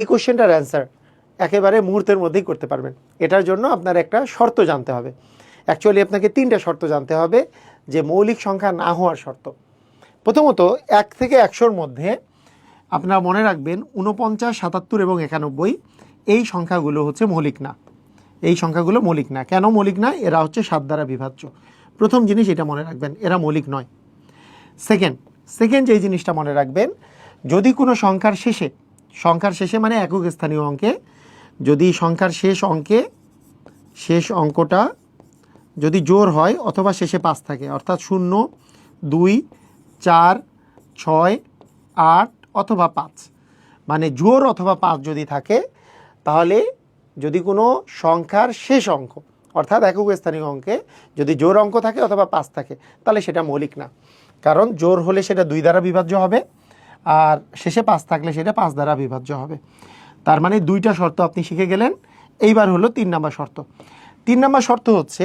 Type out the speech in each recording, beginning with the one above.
এই কোশ্চেনটার অ্যান্সার একেবারে মুহূর্তের মধ্যেই করতে পারবেন। এটার জন্য আপনার একটা শর্ত জানতে হবে। অ্যাকচুয়ালি আপনাকে তিনটা শর্ত জানতে হবে যে মৌলিক সংখ্যা না হওয়ার শর্ত। প্রথমত, এক থেকে একশোর মধ্যে আপনারা মনে রাখবেন উনপঞ্চাশ সাতাত্তর এবং একানব্বই, এই সংখ্যাগুলো হচ্ছে মৌলিক না। এই সংখ্যাগুলো মৌলিক না। কেন মৌলিক না? এরা হচ্ছে সাত দ্বারা বিভাজ্য। প্রথম জিনিস এটা মনে রাখবেন, এরা মৌলিক নয়। সেকেন্ড সেকেন্ড যে জিনিসটা মনে রাখবেন, যদি কোনো সংখ্যার শেষে সংখ্যার শেষে মানে একক স্থানীয় অঙ্কে। যদি সংখ্যার শেষ অঙ্কে, শেষ অঙ্কটা যদি জোর হয় অথবা শেষে পাঁচ থাকে, অর্থাৎ শূন্য, দুই, চার, ছয়, আট অথবা পাঁচ। মানে জোর অথবা পাঁচ যদি থাকে, তাহলে যদি কোনো সংখ্যার শেষ অঙ্ক, অর্থাৎ একক স্থানীয় অঙ্কে যদি জোর অঙ্ক থাকে অথবা পাঁচ থাকে, তাহলে সেটা মৌলিক না। কারণ জোর হলে সেটা দুই দ্বারা বিভাজ্য হবে। আর শেষে পাঁচ থাকলে সেটা পাঁচ দ্বারা বিভাজ্য হবে। তার মানে দুইটা শর্ত আপনি শিখে গেলেন। এইবার হলো তিন নাম্বার শর্ত। তিন নাম্বার শর্ত হচ্ছে,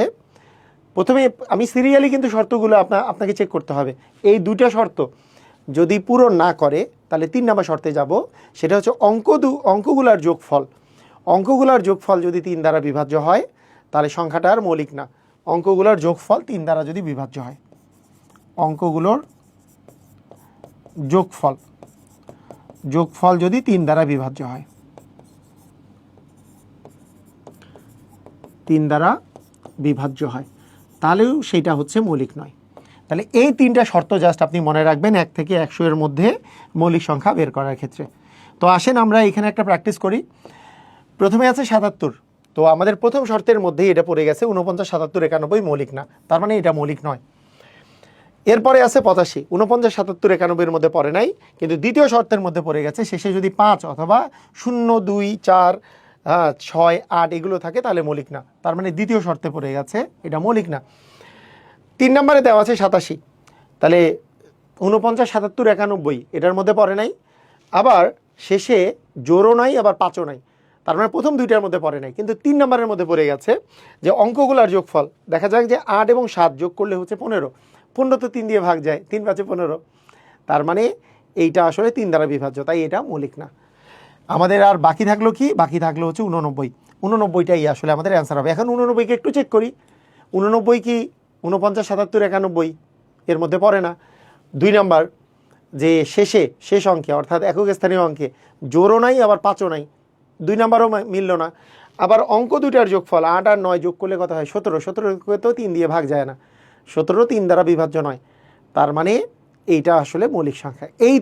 প্রথমে আমি সিরিয়ালি কিন্তু শর্তগুলো আপনা, আপনাকে চেক করতে হবে। এই দুইটা শর্ত যদি পূরণ না করে, তাহলে তিন নাম্বার শর্তে যাব। সেটা হচ্ছে অঙ্ক দু, অঙ্কগুলার যোগফল। অঙ্কগুলার যোগফল যদি তিন দ্বারা বিভাজ্য হয়, তাহলে সংখ্যাটা আর মৌলিক না। অঙ্কগুলোর যোগফল তিন দ্বারা যদি বিভাজ্য হয়। অঙ্কগুলোর যোগফল। যোগফল যদি তিন দ্বারা বিভাজ্য হয়। তিন দ্বারা বিভাজ্য হয়। তাহলেও সেটা হচ্ছে মৌলিক নয়। তাহলে এই তিনটা শর্ত জাস্ট আপনি মনে রাখবেন, এক থেকে একশো এর মধ্যে মৌলিক সংখ্যা বের করার ক্ষেত্রে। তো আসেন আমরা এখানে একটা প্র্যাকটিস করি। প্রথমে আছে সাতাত্তর। তো আমাদের প্রথম শর্তের মধ্যেই এটা পড়ে গেছে উনপঞ্চাশ সাতাত্তর, একানব্বই মৌলিক না। তার মানে এটা মৌলিক নয়। এরপরে আছে পঁচাশি। উনপঞ্চাশ সাতাত্তর, একানব্বইয়ের মধ্যে পড়ে নাই, কিন্তু দ্বিতীয় শর্তের মধ্যে পড়ে গেছে, শেষে যদি পাঁচ অথবা শূন্য, দুই, চার ছয়, আট এগুলো থাকে, তাহলে মৌলিক না। তার মানে দ্বিতীয় শর্তে পড়ে গেছে, এটা মৌলিক না। তিন নম্বরে দেওয়া আছে সাতাশি। তাহলে উনপঞ্চাশ সাতাত্তর, একানব্বই, এটার মধ্যে পড়ে নাই। আবার শেষে জোরও নাই, আবার পাঁচও নাই। তার মানে প্রথম দুইটার মধ্যে পড়ে নাই। কিন্তু তিন নম্বরের মধ্যে পড়ে গেছে যে অঙ্কগুলার যোগফল, দেখা যাক যে আট এবং সাত যোগ করলে হচ্ছে পনেরো। পনেরো তো তিন দিয়ে ভাগ যায়, তিন পাঁচে পনেরো। তার মানে এইটা আসলে তিন দ্বারা বিভাজ্য, তাই এটা মৌলিক না। আমাদের আর বাকি থাকল কি? বাকি থাকল হচ্ছে উননব্বই উননব্বইটাই আসলে আমাদের অ্যান্সার হবে। এখন উননব্বইকে একটু চেক করি। উননব্বই কি উনপঞ্চাশ সাতাত্তর, একানব্বই? এর মধ্যে পড়ে না। দুই নাম্বার, যে শেষে, শেষ অঙ্কে, অর্থাৎ একক স্থানীয় অঙ্কে, জোরও নাই, আবার পাঁচও নাই। দুই নাম্বারও মিলল না। আবার অঙ্ক দুইটার যোগফল আট আর নয় যোগ করলে কত হয়? সতেরো। সতেরোকে তো তিন দিয়ে ভাগ যায় না। সতেরো তিন দ্বারা বিভাজ্য নয়। তার মানে এইটা আসলে মৌলিক সংখ্যা। এই